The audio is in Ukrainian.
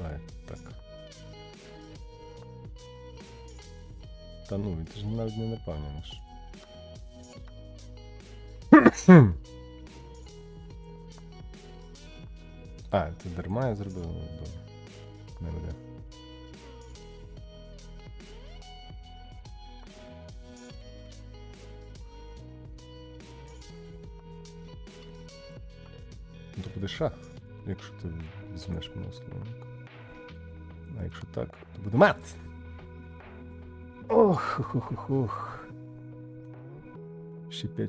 знаю. Так. Та ну, він ж навіть не наповнений. Ну а, ти дарма я зробив, ну, не буде. Ну, Це буде шах, якщо ти візьмеш мене словника. А якщо так, то буде мат. Ох, ох, ох, ох, ох. Ще 5